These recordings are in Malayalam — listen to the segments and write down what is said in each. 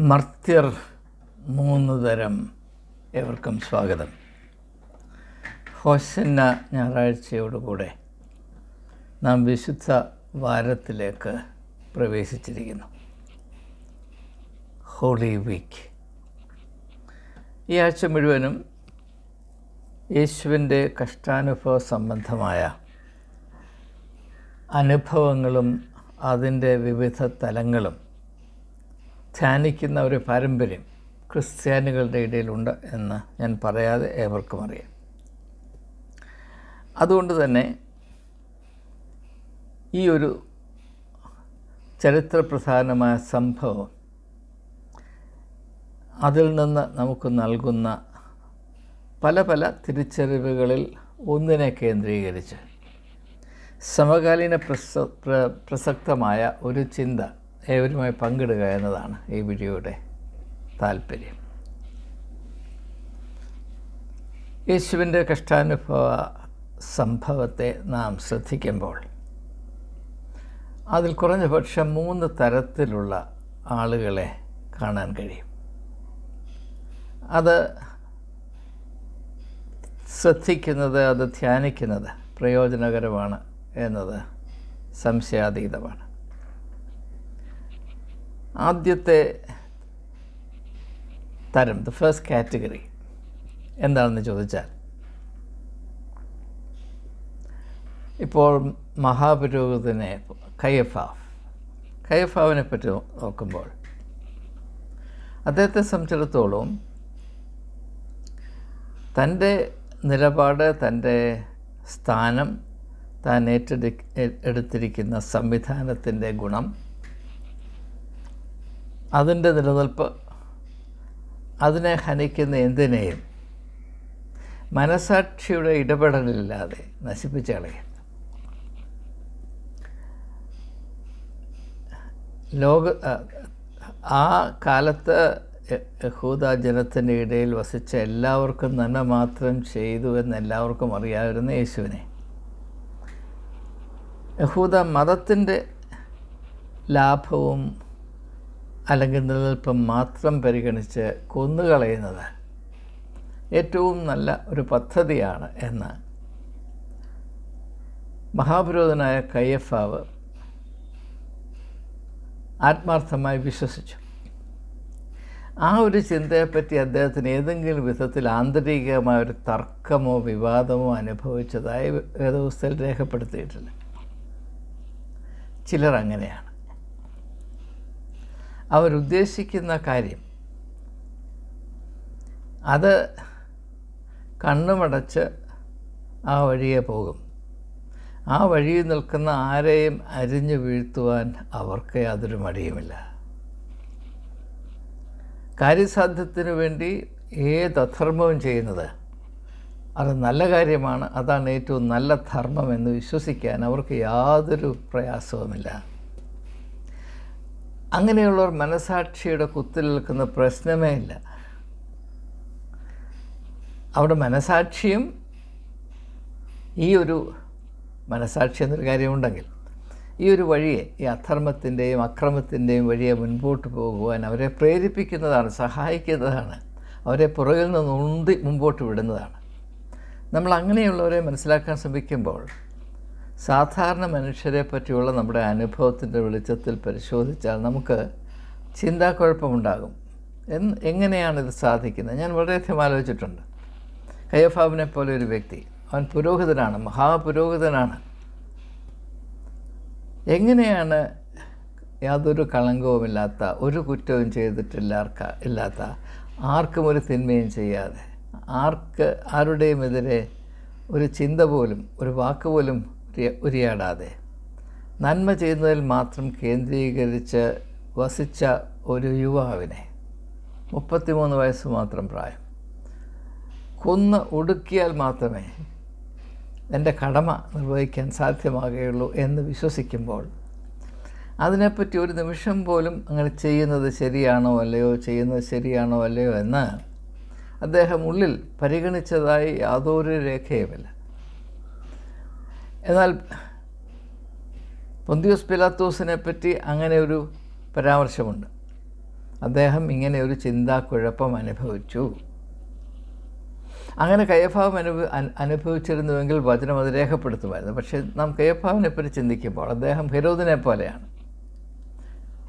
മർത്യർ മൂന്ന് തരം ഏവർക്കും സ്വാഗതം. ഹോസന്ന ഞായറാഴ്ചയോടുകൂടെ നാം വിശുദ്ധ വാരത്തിലേക്ക് പ്രവേശിച്ചിരിക്കുന്നു. ഹോളി വീക്ക് ഈ ആഴ്ച മുഴുവനും യേശുവിന്റെ കഷ്ടാനുഭവ സംബന്ധമായ അനുഭവങ്ങളും അതിന്റെ വിവിധ തലങ്ങളും ധ്യാനിക്കുന്ന ഒരു പാരമ്പര്യം ക്രിസ്ത്യാനികളുടെ ഇടയിലുണ്ട് എന്ന് ഞാൻ പറയാതെ ഏവർക്കും അറിയാം. അതുകൊണ്ട് തന്നെ ഈ ഒരു ചരിത്രപ്രധാനമായ സംഭവം അതിൽ നിന്ന് നമുക്ക് നൽകുന്ന പല പല തിരിച്ചറിവുകളിൽ ഒന്നിനെ കേന്ദ്രീകരിച്ച് സമകാലീന പ്രസ പ്ര- പ്രസക്തമായ ഒരു ചിന്ത ഏവരുമായി പങ്കിടുക എന്നതാണ് ഈ വീഡിയോയുടെ താല്പര്യം. യേശുവിന്റെ കഷ്ടാനുഭവ സംഭവത്തെ നാം ശ്രദ്ധിക്കുമ്പോൾ അതിൽ കുറഞ്ഞ പക്ഷം മൂന്ന് തരത്തിലുള്ള ആളുകളെ കാണാൻ കഴിയും. അത് ശ്രദ്ധിക്കുന്നത് അത് ധ്യാനിക്കുന്നത് പ്രയോജനകരമാണ് എന്നത് സംശയാതീതമാണ്. ആദ്യത്തെ തരം ദ ഫസ്റ്റ് കാറ്റഗറി എന്താണെന്ന് ചോദിച്ചാൽ ഇപ്പോൾ മഹാപുരോഹിതനെ കയ്യഫാവ് കയ്യഫാവിനെ പറ്റി നോക്കുമ്പോൾ അദ്ദേഹത്തെ സംബന്ധിച്ചിടത്തോളം തന്റെ നിലപാട് തന്റെ സ്ഥാനം താൻ ഏറ്റെടു എടുത്തിരിക്കുന്ന സംവിധാനത്തിന്റെ ഗുണം അതിന്റെ നിലനിൽപ്പ് അതിനെ ഹനിക്കുന്ന എന്തിനേയും മനസാക്ഷിയുടെ ഇടപെടലില്ലാതെ നശിപ്പിച്ചളയും ലോക ആ കാലത്ത് യഹൂദ ജനത്തിന്റെ ഇടയിൽ വസിച്ച എല്ലാവർക്കും നന്മ മാത്രം ചെയ്തു എന്ന് എല്ലാവർക്കും അറിയാമായിരുന്നു യേശുവിനെ. യഹൂദ മതത്തിന്റെ ലാഭവും അല്ലെങ്കിൽ നിലനിൽപ്പം മാത്രം പരിഗണിച്ച് കൊന്നുകളയുന്നത് ഏറ്റവും നല്ല ഒരു പദ്ധതിയാണ് എന്ന് മഹാപുരോധനായ കയ്യഫാവ് ആത്മാർത്ഥമായി വിശ്വസിച്ചു. ആ ഒരു ചിന്തയെപ്പറ്റി അദ്ദേഹത്തിന് ഏതെങ്കിലും വിധത്തിൽ ആന്തരികമായ ഒരു തർക്കമോ വിവാദമോ അനുഭവിച്ചതായി വേദപുസ്തകത്തിൽ രേഖപ്പെടുത്തിയിട്ടില്ല ചിലർ അങ്ങനെയാണ്. അവരുദ്ദേശിക്കുന്ന കാര്യം. അത് കണ്ണുമടച്ച് ആ വഴിയെ പോകും. ആ വഴിയിൽ നിൽക്കുന്ന ആരെയും അരിഞ്ഞു വീഴ്ത്തുവാൻ അവർക്ക് യാതൊരു മടിയുമില്ല. കാര്യസാധ്യത്തിന് വേണ്ടി ഏത് അധർമ്മവും ചെയ്യുന്നത് അത് നല്ല കാര്യമാണ്. അതാണ് ഏറ്റവും നല്ല ധർമ്മം എന്ന് വിശ്വസിക്കാൻ അവർക്ക് യാതൊരു പ്രയാസവുമില്ല. അങ്ങനെയുള്ളവർ മനസാക്ഷിയുടെ കുത്തിൽ നിൽക്കുന്ന പ്രശ്നമേ ഇല്ല. അവിടെ മനസാക്ഷിയും ഈ ഒരു മനസാക്ഷി എന്നൊരു കാര്യമുണ്ടെങ്കിൽ ഈ ഒരു വഴിയെ ഈ അധർമ്മത്തിന്റെയും അക്രമത്തിന്റെയും വഴിയെ മുൻപോട്ട് പോകുവാൻ അവരെ പ്രേരിപ്പിക്കുന്നതാണ് സഹായിക്കുന്നതാണ് അവരെ പുറകിൽ നിന്ന് ഉന്തി മുമ്പോട്ട് വിടുന്നതാണ്. നമ്മൾ അങ്ങനെയുള്ളവരെ മനസ്സിലാക്കാൻ ശ്രമിക്കുമ്പോൾ സാധാരണ മനുഷ്യരെ പറ്റിയുള്ള നമ്മുടെ അനുഭവത്തിന്റെ വെളിച്ചത്തിൽ പരിശോധിച്ചാൽ നമുക്ക് ചിന്താക്കുഴപ്പമുണ്ടാകും. എന്ന് എങ്ങനെയാണിത് സാധിക്കുന്നത്? ഞാൻ വളരെയധികം ആലോചിച്ചിട്ടുണ്ട്. കയ്യഫാബിനെ പോലെ ഒരു വ്യക്തി അവൻ പുരോഹിതനാണ് മഹാപുരോഹിതനാണ്. എങ്ങനെയാണ് യാതൊരു കളങ്കവുമില്ലാത്ത ഒരു കുറ്റവും ചെയ്തിട്ടില്ലാർക്ക ഇല്ലാത്ത ആർക്കും ഒരു തിന്മയും ചെയ്യാതെ ആർക്ക് ആരുടെയും എതിരെ ഒരു ചിന്ത പോലും ഒരു വാക്ക് പോലും ഉരിയാടാതെ. നന്മ ചെയ്യുന്നതിൽ മാത്രം കേന്ദ്രീകരിച്ച് വസിച്ച ഒരു യുവാവിനെ. മുപ്പത്തിമൂന്ന് വയസ്സ് മാത്രം പ്രായം. കൊന്ന് ഒടുക്കിയാൽ മാത്രമേ എന്റെ കടമ നിർവഹിക്കാൻ സാധ്യമാകുകയുള്ളൂ എന്ന് വിശ്വസിക്കുമ്പോൾ അതിനെപ്പറ്റി ഒരു നിമിഷം പോലും അങ്ങനെ ചെയ്യുന്നത് ശരിയാണോ അല്ലയോ ചെയ്യുന്നത് ശരിയാണോ അല്ലയോ എന്ന് അദ്ദേഹം ഉള്ളിൽ പരിഗണിച്ചതായി യാതൊരു രേഖയുമില്ല. എന്നാൽ പൊന്തിയോസ് പിലാത്തോസിനെ പറ്റി അങ്ങനെ ഒരു പരാമർശമുണ്ട്. അദ്ദേഹം ഇങ്ങനെ ഒരു ചിന്താക്കുഴപ്പം അനുഭവിച്ചു. അങ്ങനെ കയ്യഭാവം അനുഭവ അനുഭവിച്ചിരുന്നുവെങ്കിൽ വചനം അത് രേഖപ്പെടുത്തുമായിരുന്നു. പക്ഷേ നാം കയ്യഭാവിനെ പറ്റി ചിന്തിക്കുമ്പോൾ അദ്ദേഹം ഹെരോദിനെ പോലെയാണ്.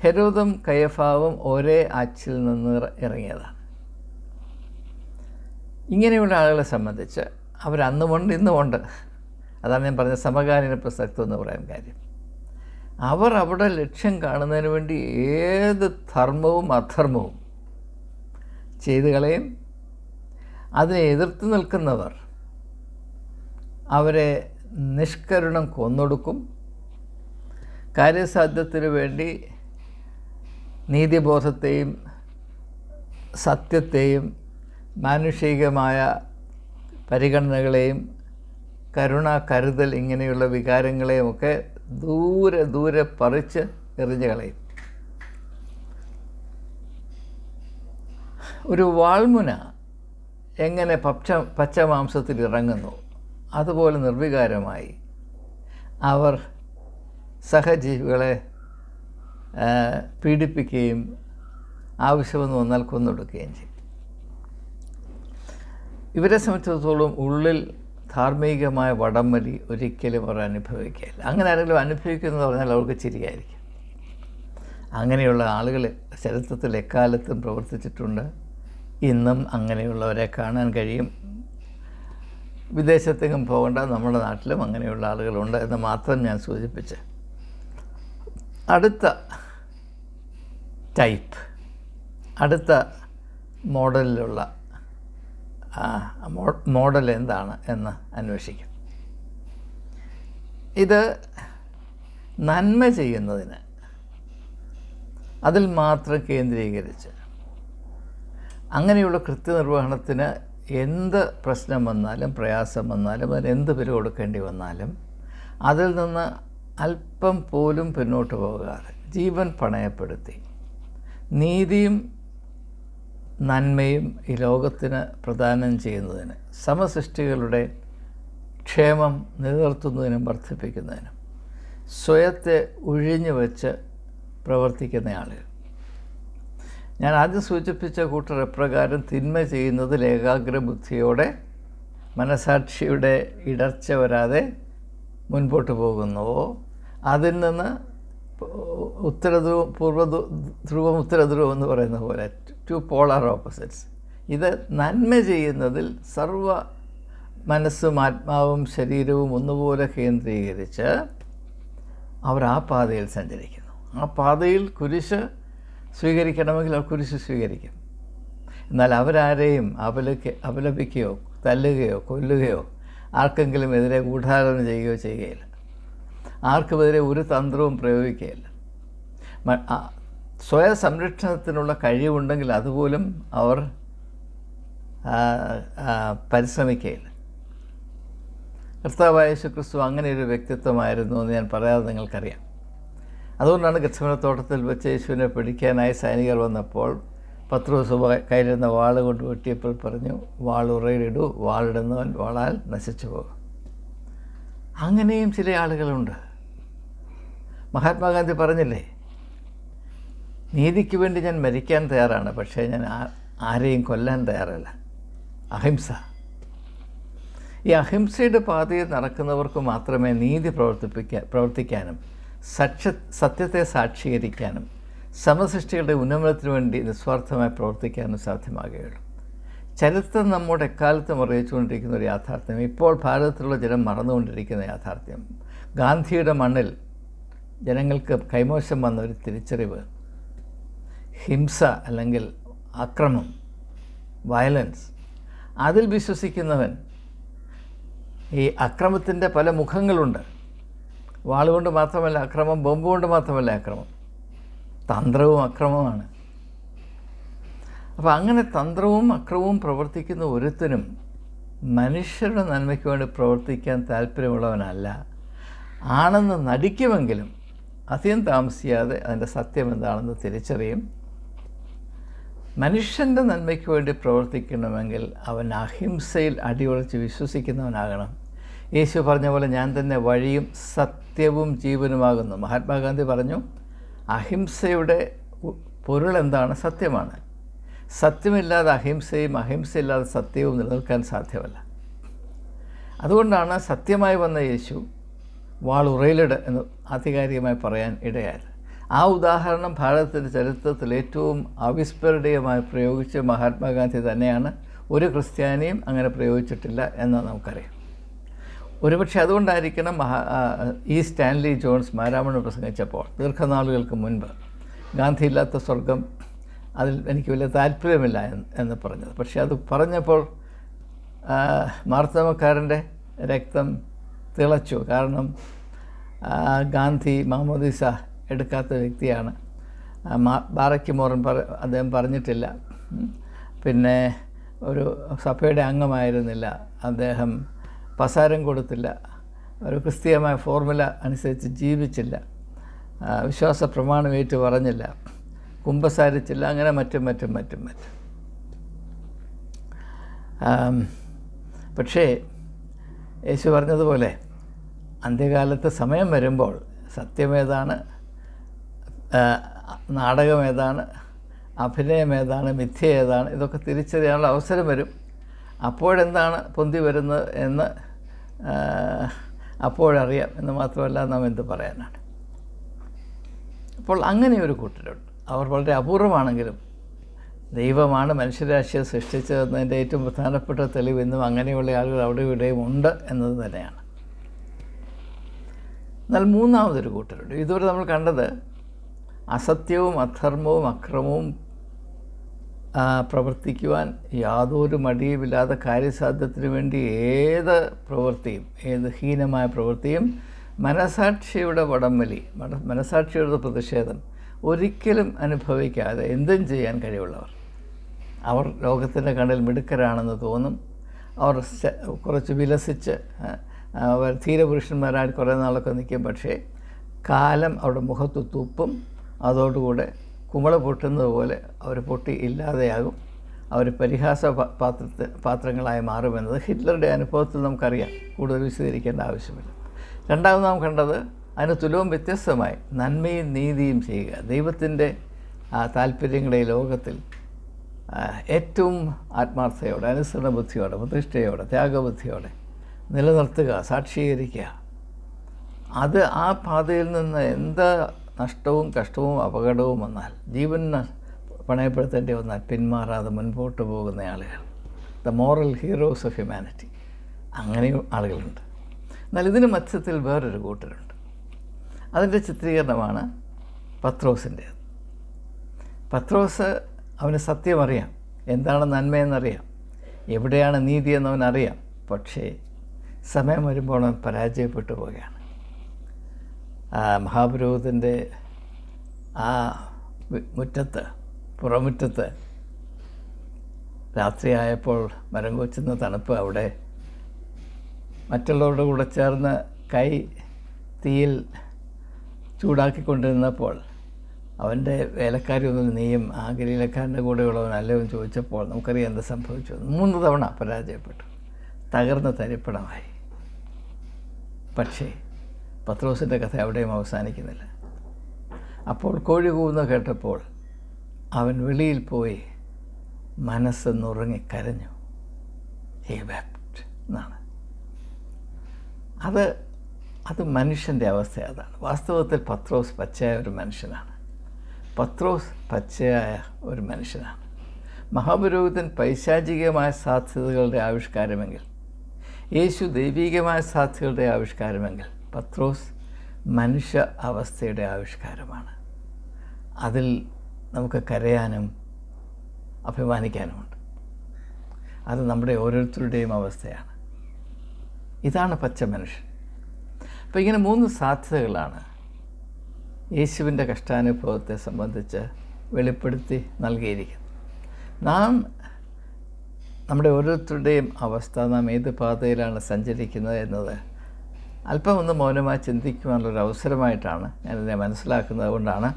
ഹെരോദും കയ്യഭാവും ഒരേ ആച്ചിൽ നിന്ന് ഇറങ്ങിയതാണ്. ഇങ്ങനെയുള്ള ആളുകളെ സംബന്ധിച്ച് അവരന്നുമുണ്ട് ഇന്നുമുണ്ട്. അതാണ് ഞാൻ പറഞ്ഞ സമകാലീന പ്രസക്തം എന്ന് പറയാൻ കാര്യം. അവർ അവിടെ ലക്ഷ്യം കാണുന്നതിന് വേണ്ടി ഏത് ധർമ്മവും അധർമ്മവും ചെയ്തു കളയും. അതിനെ എതിർത്ത് നിൽക്കുന്നവർ അവരെ നിഷ്കരുണം കൊന്നൊടുക്കും. കാര്യസാധ്യത്തിന് വേണ്ടി നീതിബോധത്തെയും സത്യത്തെയും മാനുഷികമായ പരിഗണനകളെയും കരുണ കരുതൽ ഇങ്ങനെയുള്ള വികാരങ്ങളെയുമൊക്കെ ദൂരെ ദൂരെ പറിച്ച് എറിഞ്ഞു കളയും. ഒരു വാൾമുന എങ്ങനെ പച്ച പച്ചമാംസത്തിൽ ഇറങ്ങുന്നു അതുപോലെ നിർവികാരമായി. അവർ സഹജീവികളെ പീഡിപ്പിക്കുകയും ആവശ്യമെന്ന് വന്നാൽ കൊന്നൊടുക്കുകയും ചെയ്യും. ഇവരെ സംബന്ധിച്ചിടത്തോളം ഉള്ളിൽ ധാർമ്മികമായ വടംവലി ഒരിക്കലും അവർ അനുഭവിക്കുകയില്ല. അങ്ങനെ ആരെങ്കിലും അനുഭവിക്കുന്നത് പറഞ്ഞാൽ അവർക്ക് ചിരിയായിരിക്കും. അങ്ങനെയുള്ള ആളുകൾ ചരിത്രത്തിൽ എക്കാലത്തും പ്രവർത്തിച്ചിട്ടുണ്ട്. ഇന്നും അങ്ങനെയുള്ളവരെ കാണാൻ കഴിയും. വിദേശത്തേക്കും പോകേണ്ട നമ്മുടെ നാട്ടിലും അങ്ങനെയുള്ള ആളുകളുണ്ട് എന്ന് മാത്രം ഞാൻ സൂചിപ്പിച്ച്. അടുത്ത ടൈപ്പ് അടുത്ത മോഡലിലുള്ള മോഡൽ എന്താണ് എന്ന് അന്വേഷിക്കും. ഇത് നന്മ ചെയ്യുന്നതിന് അതിൽ മാത്രം കേന്ദ്രീകരിച്ച് അങ്ങനെയുള്ള കൃത്യനിർവഹണത്തിന് എന്ത് പ്രശ്നം വന്നാലും പ്രയാസം വന്നാലും അതിന് എന്ത് പേര് കൊടുക്കേണ്ടി വന്നാലും അതിൽ നിന്ന് അല്പം പോലും പിന്നോട്ട് പോകാതെ ജീവൻ പണയപ്പെടുത്തി നീതിയും നന്മയും ഈ ലോകത്തിന് പ്രദാനം ചെയ്യുന്നതിന് സമസൃഷ്ടികളുടെ ക്ഷേമം നിലനിർത്തുന്നതിനും വർദ്ധിപ്പിക്കുന്നതിനും സ്വയത്തെ ഒഴിഞ്ഞു വെച്ച് പ്രവർത്തിക്കുന്ന ആളുകൾ. ഞാൻ ആദ്യം സൂചിപ്പിച്ച കൂട്ടർ എപ്രകാരം തിന്മ ചെയ്യുന്നതിൽ ഏകാഗ്ര ബുദ്ധിയോടെ മനസാക്ഷിയുടെ ഇടർച്ച വരാതെ മുൻപോട്ട് പോകുന്നുവോ? അതിൽ നിന്ന് ഉത്തരധ്രുവം പൂർവ ധ്രുവം ഉത്തരധ്രുവം എന്ന് പറയുന്ന പോലെ ടു പോളാർ ഓപ്പോസിറ്റ്സ് ഇത് നന്മ ചെയ്യുന്നതിൽ സർവ മനസ്സും ആത്മാവും ശരീരവും ഒന്നുപോലെ കേന്ദ്രീകരിച്ച് അവർ ആ പാതയിൽ സഞ്ചരിക്കുന്നു. ആ പാതയിൽ കുരിശ് സ്വീകരിക്കണമെങ്കിൽ അവർ കുരിശ് സ്വീകരിക്കും. എന്നാൽ അവരാരെയും അപലക്ക് അപലപിക്കുകയോ തല്ലുകയോ കൊല്ലുകയോ ആർക്കെങ്കിലും എതിരെ ഗൂഢാലോചന ചെയ്യുകയോ ചെയ്യുകയില്ല. ആർക്കുമെതിരെ ഒരു തന്ത്രവും പ്രയോഗിക്കുകയില്ല. സ്വയം സംരക്ഷണത്തിനുള്ള കഴിവുണ്ടെങ്കിൽ അതുപോലും അവർ പരിശ്രമിക്കുകയില്ല. കർത്താവായ യേശു ക്രിസ്തു അങ്ങനെ ഒരു വ്യക്തിത്വമായിരുന്നു എന്ന് ഞാൻ പറയാതെ നിങ്ങൾക്കറിയാം. അതുകൊണ്ടാണ് ഗച്ഛമനത്തോട്ടത്തിൽ വെച്ച് യേശുവിനെ പിടിക്കാനായി സൈനികർ വന്നപ്പോൾ പത്രോസ് ദിവസം കയ്യിലിരുന്ന വാൾ കൊണ്ട് വെട്ടിയപ്പോൾ പറഞ്ഞു വാൾ ഉറയിലിടൂ വാളിടുന്നവൻ വാളാൽ നശിച്ചു പോകും. അങ്ങനെയും ചില ആളുകളുണ്ട്. മഹാത്മാഗാന്ധി പറഞ്ഞില്ലേ നീതിക്ക് വേണ്ടി ഞാൻ മരിക്കാൻ തയ്യാറാണ് പക്ഷേ ഞാൻ ആരെയും കൊല്ലാൻ തയ്യാറല്ല. അഹിംസ. ഈ അഹിംസയുടെ പാതയിൽ നടക്കുന്നവർക്ക് മാത്രമേ നീതി പ്രവർത്തിപ്പിക്കാൻ പ്രവർത്തിക്കാനും സക്ഷ സത്യത്തെ സാക്ഷീകരിക്കാനും സമസൃഷ്ടികളുടെ ഉന്നമനത്തിനു വേണ്ടി നിസ്വാർത്ഥമായി പ്രവർത്തിക്കാനും സാധ്യമാകുകയുള്ളൂ. ചരിത്രം നമ്മുടെ എക്കാലത്തും അറിയിച്ചുകൊണ്ടിരിക്കുന്ന ഒരു യാഥാർത്ഥ്യം. ഇപ്പോൾ ഭാരതത്തിലുള്ള ജനം മറന്നുകൊണ്ടിരിക്കുന്ന യാഥാർത്ഥ്യം. ഗാന്ധിയുടെ മണ്ണിൽ ജനങ്ങൾക്ക് കൈമോശം വന്ന ഒരു തിരിച്ചറിവ്. ഹിംസ അല്ലെങ്കിൽ അക്രമം വയലൻസ് അതിൽ വിശ്വസിക്കുന്നവൻ ഈ അക്രമത്തിന്റെ പല മുഖങ്ങളുണ്ട്. വാളുകൊണ്ട് മാത്രമല്ല അക്രമം ബോംബ് കൊണ്ട് മാത്രമല്ല അക്രമം. തന്ത്രവും അക്രമമാണ്. അപ്പോൾ അങ്ങനെ തന്ത്രവും അക്രവും പ്രവർത്തിക്കുന്ന ഒരുത്തനും മനുഷ്യരുടെ നന്മയ്ക്ക് വേണ്ടി പ്രവർത്തിക്കാൻ താല്പര്യമുള്ളവനല്ല. ആണെന്ന് നടിക്കുമെങ്കിലും അധികം താമസിയാതെ അതിന്റെ സത്യം എന്താണെന്ന് തിരിച്ചറിയും. മനുഷ്യന്റെ നന്മയ്ക്ക് വേണ്ടി പ്രവർത്തിക്കണമെങ്കിൽ അവൻ അഹിംസയിൽ അടിയൊളിച്ച് വിശ്വസിക്കുന്നവനാകണം. യേശു പറഞ്ഞ പോലെ ഞാൻ തന്നെ വഴിയും സത്യവും ജീവനുമാകുന്നു. മഹാത്മാഗാന്ധി പറഞ്ഞു അഹിംസയുടെ പൊരുൾ എന്താണ്? സത്യമാണ്. സത്യമില്ലാതെ അഹിംസയും അഹിംസയില്ലാതെ സത്യവും നിലനിൽക്കാൻ സാധ്യമല്ല. അതുകൊണ്ടാണ് സത്യമായി വന്ന യേശു വാൾ ഉറയിലിട് എന്ന് ആധികാരികമായി പറയാൻ ഇടയായത്. ആ ഉദാഹരണം ഭാരതത്തിന്റെ ചരിത്രത്തിൽ ഏറ്റവും അവിസ്മരണീയമായി പ്രയോഗിച്ച മഹാത്മാഗാന്ധി തന്നെയാണ്. ഒരു ക്രിസ്ത്യാനിയും അങ്ങനെ പ്രയോഗിച്ചിട്ടില്ല എന്ന് നമുക്കറിയാം. ഒരുപക്ഷെ അതുകൊണ്ടായിരിക്കണം മഹാ ഈ സ്റ്റാൻലി ജോൺസ് മാരാമണ് പ്രസംഗിച്ചപ്പോൾ ദീർഘനാളുകൾക്ക് മുൻപ് ഗാന്ധി ഇല്ലാത്ത സ്വർഗം അതിൽ എനിക്ക് വലിയ താല്പര്യമില്ല എന്ന് പറഞ്ഞത്. പക്ഷേ അത് പറഞ്ഞപ്പോൾ മാർത്തമക്കാരന്റെ രക്തം തിളച്ചു. കാരണം ഗാന്ധി മാമോദിസ എടുക്കാത്ത വ്യക്തിയാണ്. ബാറയ്ക്ക് മോറൻ പറ അദ്ദേഹം പറഞ്ഞിട്ടില്ല. പിന്നെ ഒരു സഭയുടെ അംഗമായിരുന്നില്ല. അദ്ദേഹം പസാരം കൊടുത്തില്ല. ഒരു ക്രിസ്തീയമായ ഫോർമുല അനുസരിച്ച് ജീവിച്ചില്ല. വിശ്വാസ പ്രമാണമേറ്റ് പറഞ്ഞില്ല. കുമ്പസാരിച്ചില്ല. അങ്ങനെ മറ്റും മറ്റും മറ്റും മറ്റും. പക്ഷേ യേശു പറഞ്ഞതുപോലെ അന്ത്യകാലത്ത് സമയം വരുമ്പോൾ സത്യമേതാണ് നാടകം ഏതാണ്? അഭിനയം ഏതാണ്? മിഥ്യ ഏതാണ്? ഇതൊക്കെ തിരിച്ചറിയാനുള്ള അവസരം വരും. അപ്പോഴെന്താണ് പൊന്തി വരുന്നത് എന്ന് അപ്പോഴറിയാം. എന്ന് മാത്രമല്ല നാം എന്ത് പറയാനാണ്? അപ്പോൾ അങ്ങനെ ഒരു കൂട്ടരുണ്ട്. അവർ വളരെ അപൂർവമാണെങ്കിലും ദൈവമാണ് മനുഷ്യരാശിയെ സൃഷ്ടിച്ചതെന്നതിന്റെ ഏറ്റവും പ്രധാനപ്പെട്ട തെളിവ് ഇന്നും അങ്ങനെയുള്ള ആളുകൾ അവിടെ ഇവിടെയും ഉണ്ട് എന്നത് തന്നെയാണ്. എന്നാൽ മൂന്നാമതൊരു കൂട്ടരുണ്ട്. ഇതുവരെ നമ്മൾ കണ്ടത് അസത്യവും അധർമ്മവും അക്രമവും പ്രവർത്തിക്കുവാൻ യാതൊരു മടിയുമില്ലാതെ കാര്യസാധ്യത്തിന് വേണ്ടി ഏത് പ്രവൃത്തിയും ഏത് ഹീനമായ പ്രവൃത്തിയും മനസാക്ഷിയുടെ വടംവലി മനസാക്ഷിയുടെ പ്രതിഷേധം ഒരിക്കലും അനുഭവിക്കാതെ എന്തും ചെയ്യാൻ കഴിവുള്ളവർ. അവർ ലോകത്തിന്റെ കണ്ണിൽ മിടുക്കരാണെന്ന് തോന്നും. അവർ കുറച്ച് വിലസിച്ച് അവർ ധീരപുരുഷന്മാരായി കുറേ നാളൊക്കെ നിൽക്കും. പക്ഷേ കാലം അവരുടെ മുഖത്ത് തുപ്പും. അതോടുകൂടെ കുമള പൊട്ടുന്നത് പോലെ അവർ പൊട്ടി ഇല്ലാതെയാകും. അവർ പരിഹാസ പാത്രത്തെ പാത്രങ്ങളായി മാറുമെന്നത് ഹിറ്റ്ലറുടെ അനുഭവത്തിൽ നമുക്കറിയാം. കൂടുതൽ വിശദീകരിക്കേണ്ട ആവശ്യമില്ല. രണ്ടാമത് നാം കണ്ടത് അതിന് തുലവും വ്യത്യസ്തമായി നന്മയും നീതിയും ചെയ്യുക. ദൈവത്തിന്റെ ആ താല്പര്യങ്ങളെ ലോകത്തിൽ ഏറ്റവും ആത്മാർത്ഥയോടെ അനുസരണ ബുദ്ധിയോടെ പ്രതിഷ്ഠയോടെ ത്യാഗബുദ്ധിയോടെ നിലനിർത്തുക സാക്ഷീകരിക്കുക. അത് ആ പാതയിൽ നിന്ന് എന്ത് നഷ്ടവും കഷ്ടവും അപകടവും വന്നാൽ ജീവൻ പണയപ്പെടുത്തേണ്ടി വന്നാൽ പിന്മാറാതെ മുൻപോട്ട് പോകുന്ന ആളുകൾ. The moral heroes of humanity അങ്ങനെയും ആളുകളുണ്ട്. എന്നാൽ ഇതിന് മത്സ്യത്തിൽ വേറൊരു കൂട്ടരുണ്ട്. അതിന്റെ ചിത്രീകരണമാണ് പത്രോസിന്റെ. പത്രോസ് അവന് സത്യം അറിയാം എന്താണ് നന്മയെന്നറിയാം. എവിടെയാണ് നീതി എന്നവനറിയാം പക്ഷേ സമയം വരുമ്പോൾ അവൻ പരാജയപ്പെട്ടു പോവുകയാണ്. മഹാപുരോഹിതന്റെ ആ മുറ്റത്ത് പുറമുറ്റത്ത് രാത്രിയായപ്പോൾ മരം കൊച്ചുന്ന തണുപ്പ് അവിടെ മറ്റുള്ളവരുടെ കൂടെ ചേർന്ന് കൈ തീയിൽ ചൂടാക്കിക്കൊണ്ടിരുന്നപ്പോൾ അവന്റെ വേലക്കാരി ഒന്ന് നീയും ആ ഗലീലക്കാരന്റെ കൂടെയുള്ളവൻ എന്ന് ചോദിച്ചപ്പോൾ നമുക്കറിയാം എന്താ സംഭവിച്ചു. മൂന്ന് തവണ പരാജയപ്പെട്ടു. തകർന്ന തരിപ്പണമായി. പക്ഷേ പത്രോസിന്റെ കഥ എവിടെയും അവസാനിക്കുന്നില്ല. അപ്പോൾ കോഴി കൂവുന്ന കേട്ടപ്പോൾ അവൻ വെളിയിൽ പോയി മനസ്സ് നുറങ്ങി കരഞ്ഞു. ഹി വെപ്റ്റ് എന്നാണ്. അത് അത് മനുഷ്യന്റെ അവസ്ഥ അതാണ്. വാസ്തവത്തിൽ പത്രോസ് പച്ചയായ ഒരു മനുഷ്യനാണ്. പത്രോസ് പച്ചയായ ഒരു മനുഷ്യനാണ്. മഹാപുരോഹിതൻ പൈശാചികമായ സാധ്യതകളുടെ ആവിഷ്കാരമെങ്കിൽ യേശു ദൈവികമായ സാധ്യതകളുടെ ആവിഷ്കാരമെങ്കിൽ പത്രോസ് മനുഷ്യ അവസ്ഥയുടെ ആവിഷ്കാരമാണ്. അതിൽ നമുക്ക് കരയാനും അഭിമാനിക്കാനുമുണ്ട്. അത് നമ്മുടെ ഓരോരുത്തരുടെയും അവസ്ഥയാണ്. ഇതാണ് പച്ച മനുഷ്യൻ. അപ്പോൾ ഇങ്ങനെ മൂന്ന് സാധ്യതകളാണ്. യേശുവിന്റെ കഷ്ടാനുഭവത്തെ സംബന്ധിച്ച് വെളിപ്പെടുത്തി നൽകിയിരിക്കുന്നത്. നാം നമ്മുടെ ഓരോരുത്തരുടെയും അവസ്ഥ നാം ഏത് പാതയിലാണ് സഞ്ചരിക്കുന്നത് എന്നത് അല്പം ഒന്ന് മൗനമായി ചിന്തിക്കുവാനുള്ളൊരു അവസരമായിട്ടാണ് ഞാനതിനെ മനസ്സിലാക്കുന്നത് കൊണ്ടാണ്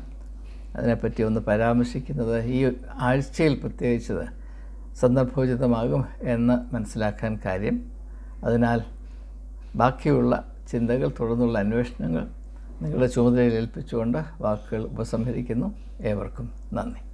അതിനെപ്പറ്റി ഒന്ന് പരാമർശിക്കുന്നത്. ഈ ആഴ്ചയിൽ പ്രത്യേകിച്ചത് സന്ദർഭോചിതമാകും എന്ന് മനസ്സിലാക്കാൻ കാര്യം. അതിനാൽ ബാക്കിയുള്ള ചിന്തകൾ തുടർന്നുള്ള അന്വേഷണങ്ങൾ നിങ്ങളുടെ ചുമതലയിൽ ഏൽപ്പിച്ചുകൊണ്ട് വാക്കുകൾ ഉപസംഹരിക്കുന്നു. ഏവർക്കും നന്ദി.